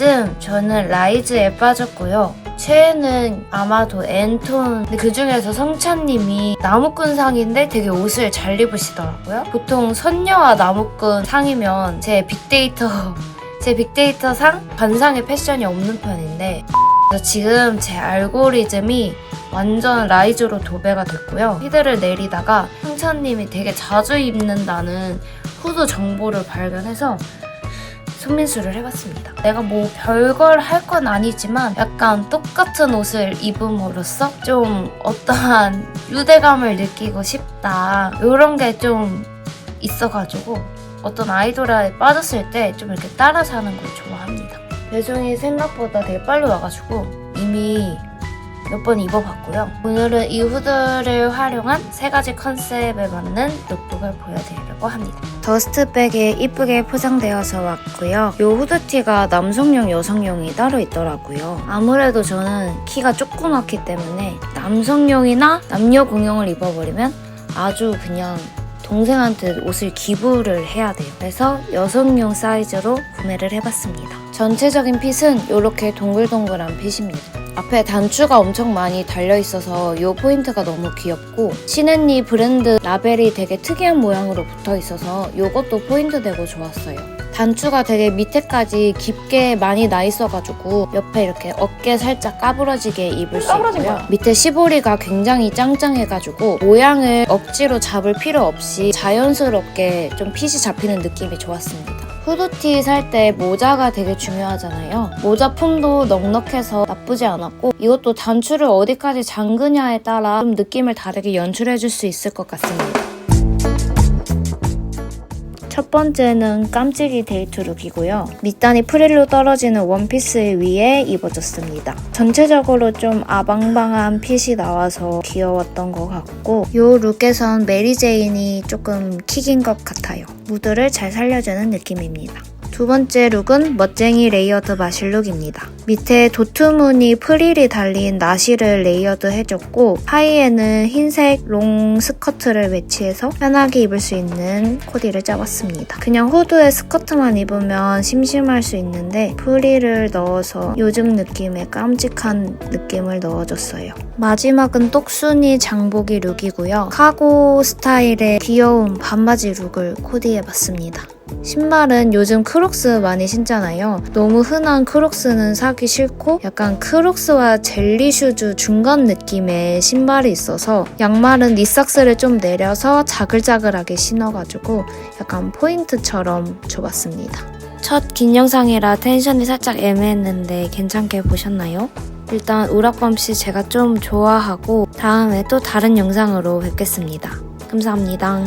이때쯤 저는 라이즈에 빠졌고요. 최애는 아마도 앤톤. 근데 그 중에서 성찬님이 나무꾼 상인데 되게 옷을 잘 입으시더라고요. 보통 선녀와 나무꾼 상이면 제 빅데이터, 제 빅데이터 상 관상의 패션이 없는 편인데 지금 제 알고리즘이 완전 라이즈로 도배가 됐고요. 히드를 내리다가 성찬님이 되게 자주 입는다는 후드 정보를 발견해서 손민수를 해봤습니다. 내가 뭐 별걸 할 건 아니지만 약간 똑같은 옷을 입음으로써 좀 어떠한 유대감을 느끼고 싶다. 이런 게 좀 있어가지고 어떤 아이돌에 빠졌을 때 좀 이렇게 따라 사는 걸 좋아합니다. 배송이 생각보다 되게 빨리 와가지고 이미 몇 번 입어봤고요. 오늘은 이 후드를 활용한 세 가지 컨셉에 맞는 룩북을 보여드리려고 합니다. 더스트백에 이쁘게 포장되어서 왔고요. 이 후드티가 남성용, 여성용이 따로 있더라고요. 아무래도 저는 키가 조그맣기 때문에 남성용이나 남녀 공용을 입어버리면 아주 그냥 동생한테 옷을 기부를 해야 돼요. 그래서 여성용 사이즈로 구매를 해봤습니다. 전체적인 핏은 이렇게 동글동글한 핏입니다. 앞에 단추가 엄청 많이 달려 있어서 이 포인트가 너무 귀엽고 시네니 브랜드 라벨이 되게 특이한 모양으로 붙어 있어서 이것도 포인트 되고 좋았어요. 단추가 되게 밑에까지 깊게 많이 나 있어가지고 옆에 이렇게 어깨 살짝 까부러지게 입을 수 있고요. 거야. 밑에 시보리가 굉장히 짱짱해가지고 모양을 억지로 잡을 필요 없이 자연스럽게 좀 핏이 잡히는 느낌이 좋았습니다. 후드티 살 때 모자가 되게 중요하잖아요. 모자 폼도 넉넉해서 나쁘지 않았고 이것도 단추를 어디까지 잠그냐에 따라 좀 느낌을 다르게 연출해줄 수 있을 것 같습니다. 첫 번째는 깜찍이 데이트 룩이고요. 밑단이 프릴로 떨어지는 원피스 위에 입어줬습니다. 전체적으로 좀 아방방한 핏이 나와서 귀여웠던 것 같고 이 룩에선 메리제인이 조금 킥인 것 같아요. 무드를 잘 살려주는 느낌입니다. 두 번째 룩은 멋쟁이 레이어드 마실 룩입니다. 밑에 도트무늬 프릴이 달린 나시를 레이어드 해줬고 하의에는 흰색 롱 스커트를 매치해서 편하게 입을 수 있는 코디를 짜봤습니다. 그냥 후드에 스커트만 입으면 심심할 수 있는데 프릴을 넣어서 요즘 느낌의 깜찍한 느낌을 넣어줬어요. 마지막은 똑순이 장보기 룩이고요. 카고 스타일의 귀여운 반바지 룩을 코디해봤습니다. 신발은 요즘 크록스 많이 신잖아요. 너무 흔한 크록스는 사기 싫고 약간 크록스와 젤리 슈즈 중간 느낌의 신발이 있어서 양말은 니삭스를 좀 내려서 자글자글하게 신어가지고 약간 포인트처럼 줘봤습니다. 첫 긴 영상이라 텐션이 살짝 애매했는데 괜찮게 보셨나요? 일단 우락범 씨 제가 좀 좋아하고 다음에 또 다른 영상으로 뵙겠습니다. 감사합니다.